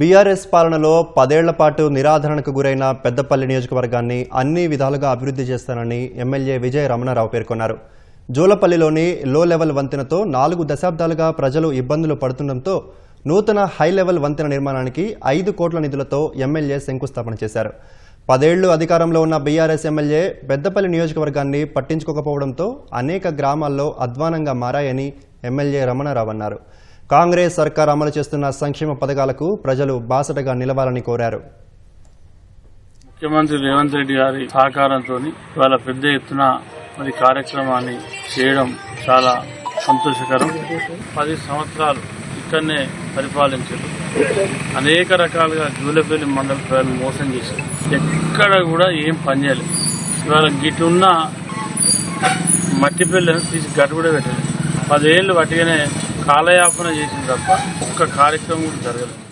BRS పాలనలో పదేళ్ళ పాటు నిరాధరణకు గురైన పెద్దపల్లి నియోజకవర్గాన్ని అన్ని విధాలుగా అభివృద్ధి చేస్తానని ఎమ్మెల్యే విజయ రమణారావు పేర్కొన్నారు. జూలపల్లిలోని లో లెవెల్ వంతెనతో నాలుగు దశాబ్దాలుగా ప్రజలు ఇబ్బందులు పడుతుండటంతో నూతన హై లెవెల్ వంతెన నిర్మాణానికి ఐదు కోట్ల నిధులతో ఎమ్మెల్యే శంకుస్థాపన చేశారు. పదేళ్ళు అధికారంలో ఉన్న బీఆర్ఎస్ ఎమ్మెల్యే పెద్దపల్లి నియోజకవర్గాన్ని పట్టించుకోకపోవడంతో అనేక గ్రామాల్లో అధ్వానంగా మారాయని ఎమ్మెల్యే రమణారావు అన్నారు. కాంగ్రెస్ సర్కార్ అమలు చేస్తున్న సంక్షేమ పథకాలకు ప్రజలు బాసటగా నిలవాలని కోరారు. ముఖ్యమంత్రి రేవంత్ రెడ్డి గారి సహకారంతో ఇవాళ పెద్ద ఎత్తున మరి కార్యక్రమాన్ని చేయడం చాలా సంతోషకరం. పది సంవత్సరాలు ఇక్కడనే పరిపాలించారు. అనేక రకాలుగా జూలపల్లి మండల ప్రజలు మోసం చేశారు. ఎక్కడ కూడా ఏం పనిచేయలేదు ఇవాళ గిట్టున్న మట్టి పిల్లని తీసి గట్టు కూడా పెట్టలేదు. పదేళ్ళు వాటిగానే కాలయాపన చేసింది తప్ప ఒక్క కార్యక్రమం కూడా జరగలేదు.